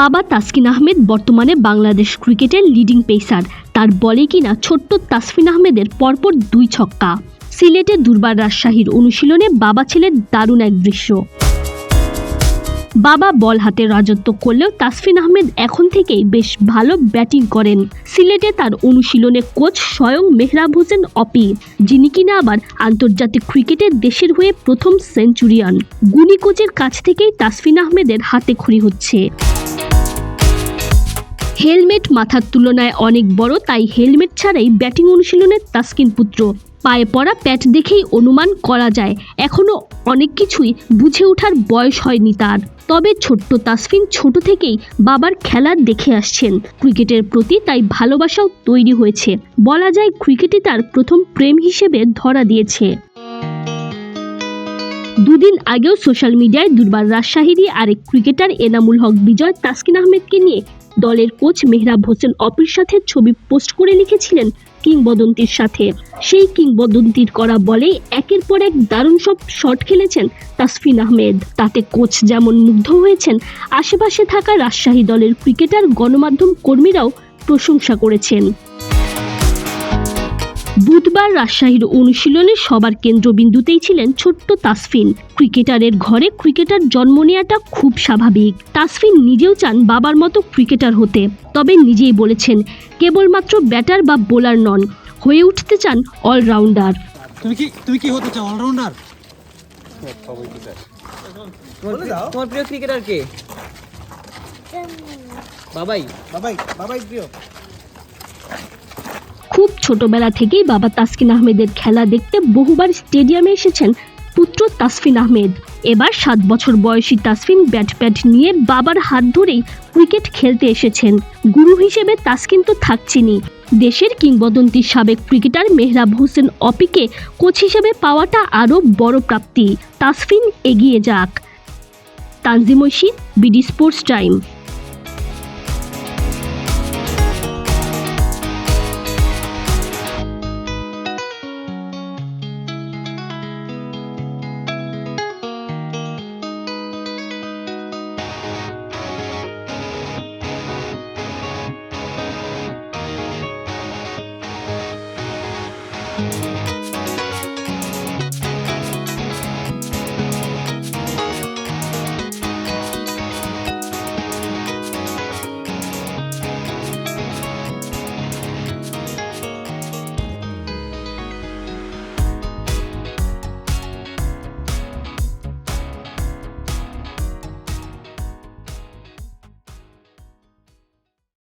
বাবা তাসকিন আহমেদ বর্তমানে বাংলাদেশ ক্রিকেটের লিডিং পেসার তার বলে কিনা ছোট্ট তাসফিন আহমেদের পরপর দুই ছক্কা। সিলেটে দুর্বার রাজশাহীর অনুশীলনে বাবা ছিলেন দারুণ এক দৃশ্য। বাবা বল হাতে রাজত্ব করলেও তাসফিন আহমেদ এখন থেকেই বেশ ভালো ব্যাটিং করেন। সিলেটে তার অনুশীলনে কোচ স্বয়ং মেহরাব হোসেন অপি, যিনি কিনা আবার আন্তর্জাতিক ক্রিকেটে দেশের হয়ে প্রথম সেঞ্চুরিয়ান। গুনি কোচের কাছ থেকেই তাসফিন আহমেদের হাতে খড়ি হচ্ছে। হেলমেট মাথার তুলনায় অনেক বড়, তাই হেলমেট ছাড়াই ব্যাটিং অনুশীলনে তাসকিন পুত্র। পায়ে পড়া প্যাট দেখেই অনুমান করা যায় এখনও অনেক কিছুই বুঝে ওঠার বয়স হয়নি তার। তবে ছোট্ট তাসফিন ছোট থেকেই বাবার খেলা দেখে আসছেন। ক্রিকেটের প্রতি তাই ভালোবাসাও তৈরি হয়েছে। বলা যায় ক্রিকেটে তার প্রথম প্রেম হিসেবে ধরা দিয়েছে। দুদিন আগেও সোশ্যাল মিডিয়ায় দুর্বার রাজশাহীরই আরেক ক্রিকেটার এনামুল হক বিজয় তাসকিন আহমেদকে নিয়ে দলের কোচ মেহরাব হোসেন অপির সাথে ছবি পোস্ট করে লিখেছিলেন কিংবদন্তির সাথে। সেই কিংবদন্তির করা বলেই একের পর এক দারুণ সব শট খেলেছেন তাসফিন আহমেদ। তাতে কোচ যেমন মুগ্ধ হয়েছেন, আশেপাশে থাকা রাজশাহী দলের ক্রিকেটার, গণমাধ্যম কর্মীরাও প্রশংসা করেছেন। বুধবার রাজশাহীর অনুশীলনে সবার কেন্দ্রবিন্দুতেই ছিলেন ছোট্ট তাসফিন। ক্রিকেটারের ঘরে ক্রিকেটার জন্ম নেওয়াটা খুব স্বাভাবিক। তাসফিন নিজেও চান বাবার মতো ক্রিকেটার হতে। তবে নিজেই বলেছেন কেবলমাত্র ব্যাটার বা বোলার নন হয়ে উঠতে চান অলরাউন্ডার। তুমি কি তুমি কি হতে চাও অলরাউন্ডার? তোমার তোমার প্রিয় ক্রিকেটার কে? বাবাই। বাবাই বাবাই প্রিয়। খুব ছোটবেলা থেকেই বাবা তাসকিন আহমেদের খেলা দেখতে বহুবার স্টেডিয়ামে এসেছেন পুত্র তাসফিন আহমেদ। এবার সাত বছর বয়সী তাসফিন ব্যাট প্যাট নিয়ে বাবার হাত ধরেই ক্রিকেট খেলতে এসেছেন। গুরু হিসেবে তাসকিন তো থাকছেনই। দেশের কিংবদন্তি সাবেক ক্রিকেটার মেহরাব হোসেন অপিকে কোচ হিসেবে পাওয়াটা আরও বড় প্রাপ্তি। তাসফিন এগিয়ে যাক। Tanzim Oishi, BD Sports Time.